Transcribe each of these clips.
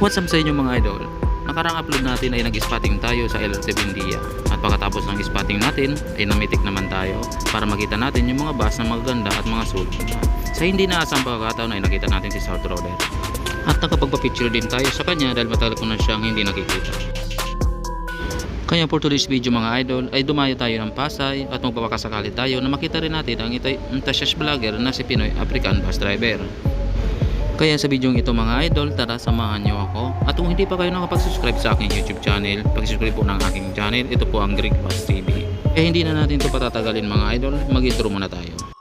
What's up sa inyo mga idol? Nakarang upload natin ay nag-spotting tayo sa L7 Dia at pagkatapos ng spotting natin ay namitik naman tayo para makita natin yung mga bus na magaganda at mga sulit. Sa hindi naasang pagkakataon ay nakita natin si South Roller. At nakapagpa-picture din tayo sa kanya dahil matagal ko na siyang hindi nakikita. Kaya for today's video mga idol ay dumayo tayo ng Pasay at magpapakasakali tayo na makita rin natin ang itay Tashash vlogger na si Pinoy African Bus Driver. Kaya sa video ito mga idol, tara samahan nyo ako. At kung hindi pa kayo nakapag-subscribe sa aking YouTube channel, pag-subscribe po ng aking channel. Ito po ang Greek Bus TV. Eh hindi na natin ito patatagalin mga idol, mag-intro muna tayo.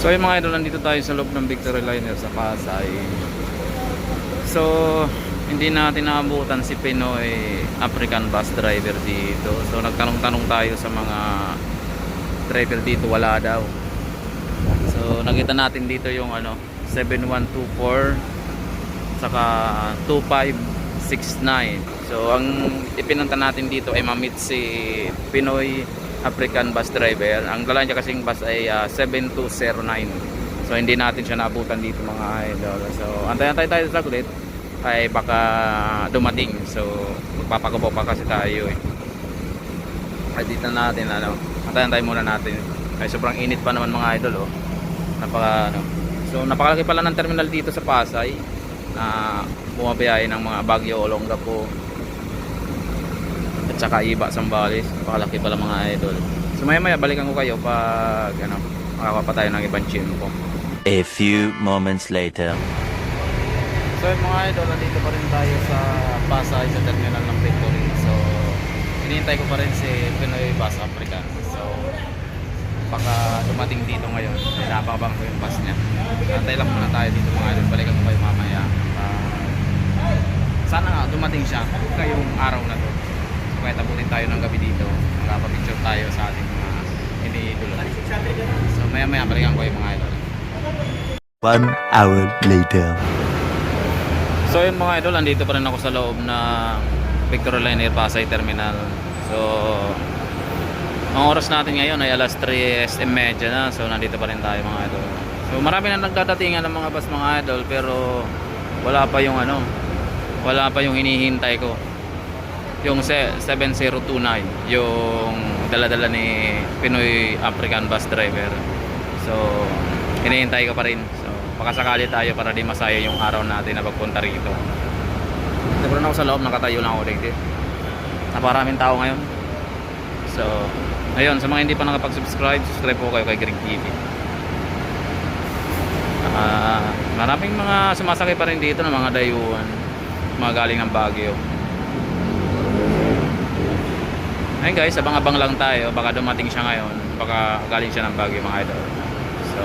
So yung mga idol, nandito tayo sa loob ng Victory Liner sa Pasay. So, hindi natin naabutan si Pinoy African bus driver dito. So, nagtanong-tanong tayo sa mga driver dito, wala daw. So, nakita natin dito yung ano, 7124 saka 2569. So, ang ipinunta natin dito ay mamit si Pinoy African bus driver. Ang dala niya kasing bus ay ah, 7209. So, hindi natin siya naabutan dito mga idol. So, antayan tayo saglit ay baka dumating. So, magpapakupo pa kasi tayo eh. Ay dito natin ano. Antayan tayo muna natin. Ay sobrang init pa naman mga idol oh. Napaka ano. So, napakalaki pala ng terminal dito sa Pasay na bumabiyahe ng mga Baguio, Olongapo saka Iba, Sambales. Napakalaki pala mga idol. So, maya maya balikan ko kayo pag ano, makakapa tayo ng ibang ko. A few moments later. So mga idol, nandito pa rin tayo sa Pasay sa terminal ng Victory. So, hinihintay ko pa rin si Pinoy Bus African. So, baka dumating dito ngayon. Pinapakabang ko yung bus niya. Antay lang muna tayo dito mga idol. Balikan ko kayo mamaya. Ah, sana nga dumating siya ngayong araw na to. So, kaya taputin tayo ng gabi dito. Magpapicture tayo sa ating mga iniidolo. So, maya maya balikan ko yung mga idol. One hour later. So yun mga idol, andito pa rin ako sa loob ng Victory Liner Pasay Terminal. So, ang oras natin ngayon ay alas 3.30 na. So, nandito pa rin tayo mga idol. So, marami na nagdadatingan ng mga bus mga idol pero wala pa yung ano, wala pa yung hinihintay ko. Yung se- 7029, yung dala-dala ni Pinoy African Bus Driver. So, hinihintay ko pa rin. So, baka sakali tayo para di masaya yung araw natin na pagpunta rito. Rin ako sa loob, nakatayo lang ako dito. Naparaming tao ngayon. So, ayun, sa mga hindi pa nakapag-subscribe, subscribe po kayo kay Greg TV. Ah, maraming mga sumasakay pa rin dito ng mga dayuhan, mga galing ng Baguio. Ayun guys, abang-abang lang tayo, baka dumating siya ngayon, baka galing siya ng Baguio mga idol. So,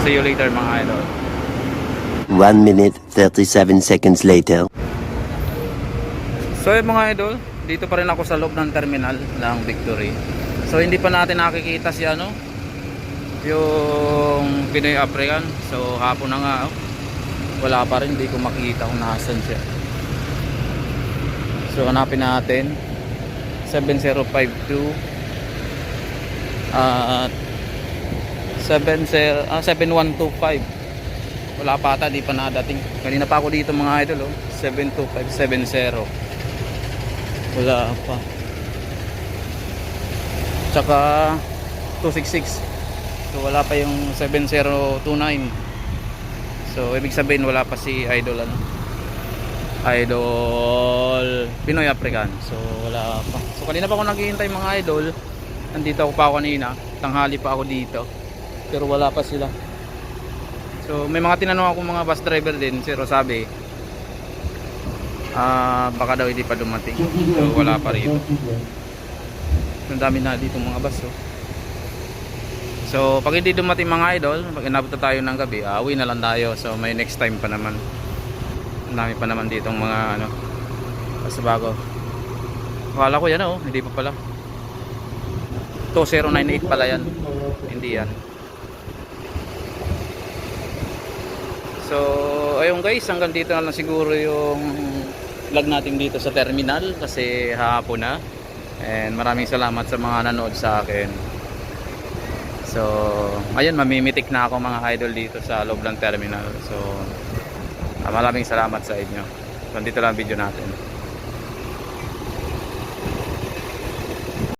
see you later mga idol. One minute, 37 seconds later. So mga idol, dito pa rin ako sa loob ng terminal ng Victory. So hindi pa natin nakikita si ano, yung Pinoy African. So hapon na nga, oh. wala pa rin, hindi ko makikita kung nasan siya. So hanapin natin, 7052 at 70, ah, 7125. Wala pa ata, di pa nadating. Kanina pa ako dito mga idol, oh. 72570. Wala pa. Tsaka 266. So wala pa yung 7029. So ibig sabihin wala pa si Idol ano. Idol Pinoy African. So wala pa. So kanina pa ako naghihintay mga idol. Nandito ako pa ako kanina. Tanghali pa ako dito. Pero wala pa sila. So may mga tinanong ako mga bus driver din. Pero sabi ah baka daw hindi pa dumating. So wala pa rito. Ang dami na dito mga bus oh. So pag hindi dumating mga idol, pag inabot na tayo ng gabi, ah, uwi na lang tayo. So may next time pa naman. Ang dami pa naman ditong mga ano basta bago. Akala ko yan oh, hindi pa pala. 2098 pala yan. Hindi yan. So, ayun guys, hanggang dito na lang siguro yung vlog natin dito sa terminal kasi hapon na. And maraming salamat sa mga nanood sa akin. So, ayun, mamimitik na ako mga idol dito sa loob ng terminal. So, maraming salamat sa inyo. Nandito lang ang video natin.